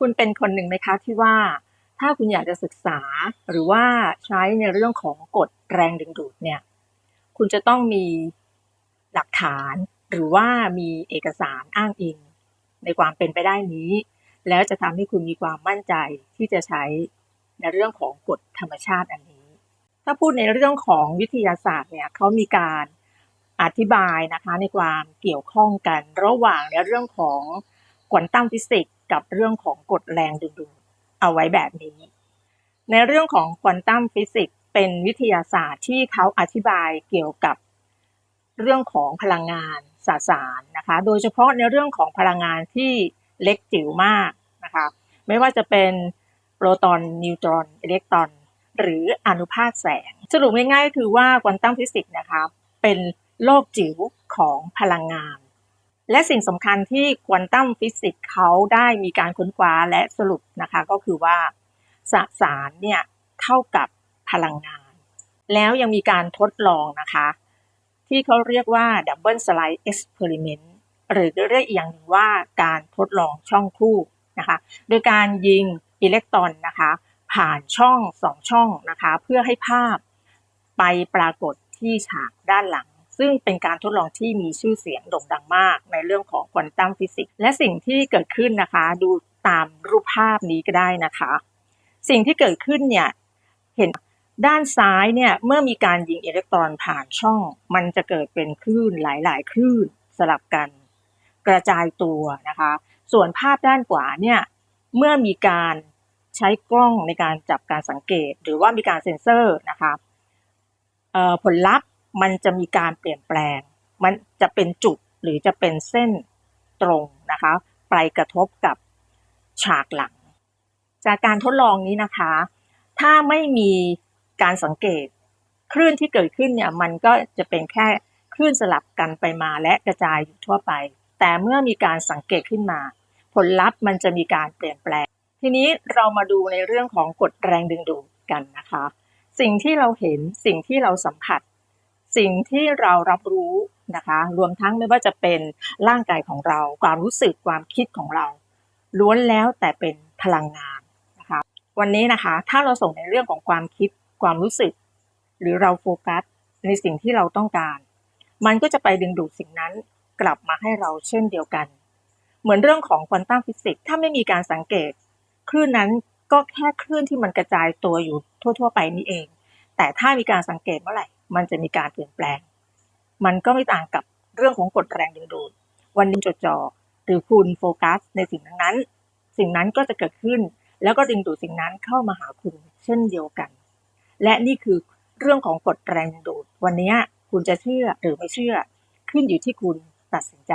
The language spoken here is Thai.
คุณเป็นคนหนึ่งไหมคะที่ว่า ถ้าคุณอยากจะศึกษาหรือว่าใช้ในเรื่องของกฎแรงดึงดูดเนี่ย คุณจะต้องมีหลักฐาน หรือว่ามีเอกสารอ้างอิง ในความเป็นไปได้นี้ แล้วจะทำให้คุณมีความมั่นใจที่จะใช้ในเรื่องของกฎธรรมชาติอันนี้ ถ้าพูดในเรื่องของวิทยาศาสตร์เนี่ยเขามีการอธิบายนะคะในความเกี่ยวข้องกันระหว่างในเรื่องของควอนตัมฟิสิกส์ กับเรื่องของกฎแรงดึงดูดเอาไว้แบบนี้ ในเรื่องของควอนตัมฟิสิกส์เป็นวิทยาศาสตร์ที่เขาอธิบายเกี่ยวกับเรื่องของพลังงานสสารนะคะ โดยเฉพาะในเรื่องของพลังงานที่เล็กจิ๋วมากนะคะ ไม่ว่าจะเป็นโปรตอน นิวตรอน อิเล็กตรอน หรืออนุภาคแสง สรุปง่ายๆ คือว่าควอนตัมฟิสิกส์นะคะ เป็นโลกจิ๋วของพลังงาน และสิ่งสำคัญที่ควอนตัมฟิสิกส์เขาได้มีการค้นคว้าและสรุปนะคะก็คือว่าสสารเนี่ยเท่ากับพลังงาน แล้วยังมีการทดลองนะคะ ที่เขาเรียกว่า Double Slide Experiment หรือเรียกอีกอย่างหนึ่งว่าการทดลองช่องคู่นะคะ โดยการยิงอิเล็กตรอนนะคะ ผ่านช่องสองช่องนะคะ เพื่อให้ภาพไปปรากฏที่ฉากด้านหลัง ซึ่งเป็นการทดลองที่มีชื่อเสียงโด่งดังมากในเรื่องของควอนตัมฟิสิกส์และสิ่งที่เกิดขึ้นนะคะดูตามรูปภาพนี้ก็ได้นะคะ สิ่งที่เกิดขึ้นเนี่ยเห็นด้านซ้ายเนี่ยเมื่อมีการยิงอิเล็กตรอนผ่านช่อง มันจะเกิดเป็นคลื่นหลาย ๆ คลื่นสลับกัน กระจายตัวนะคะ ส่วนภาพด้านขวาเนี่ยเมื่อมีการใช้กล้องในการจับการสังเกต หรือว่ามีการเซ็นเซอร์นะคะผลลัพธ์ มันจะมีการเปลี่ยนแปลง มันจะเป็นจุดหรือจะเป็นเส้นตรงนะคะไปกระทบกับฉากหลัง จากการทดลองนี้นะคะ ถ้าไม่มีการสังเกตคลื่นที่เกิดขึ้นเนี่ยมันก็จะเป็นแค่คลื่นสลับกันไปมาและกระจายอยู่ทั่วไป แต่เมื่อมีการสังเกตขึ้นมา ผลลัพธ์มันจะมีการเปลี่ยนแปลง ทีนี้เรามาดูในเรื่องของกฎแรงดึงดูดกันนะคะ สิ่งที่เราเห็นสิ่งที่เราสัมผัส สิ่งที่เรารับรู้นะคะรวมทั้งไม่ว่าจะเป็นร่างกายของเราความรู้สึกความคิดของเรา ล้วนแล้วแต่เป็นพลังงานนะคะวันนี้นะคะถ้าเราส่งในเรื่องของความคิดความรู้สึก หรือเราโฟกัสในสิ่งที่เราต้องการ มันก็จะไปดึงดูดสิ่งนั้นกลับมาให้เราเช่นเดียวกัน เหมือนเรื่องของควอนตัมฟิสิกส์ถ้าไม่มีการสังเกตคลื่นนั้นก็แค่คลื่นที่มันกระจายตัวอยู่ทั่ว ๆ ไปนี่เอง แต่ถ้ามีการสังเกตเมื่อไหร่ มันจะมีการเปลี่ยนแปลง มันก็ไม่ต่างกับเรื่องของกฎแรงดึงดูด วันนี้จดจ่อหรือคุณโฟกัสในสิ่งนั้น สิ่งนั้นก็จะเกิดขึ้น แล้วก็ดึงดูดสิ่งนั้นเข้ามาหาคุณเช่นเดียวกัน และนี่คือเรื่องของกฎแรงดึงดูด วันนี้คุณจะเชื่อหรือไม่เชื่อ ขึ้นอยู่ที่คุณตัดสินใจ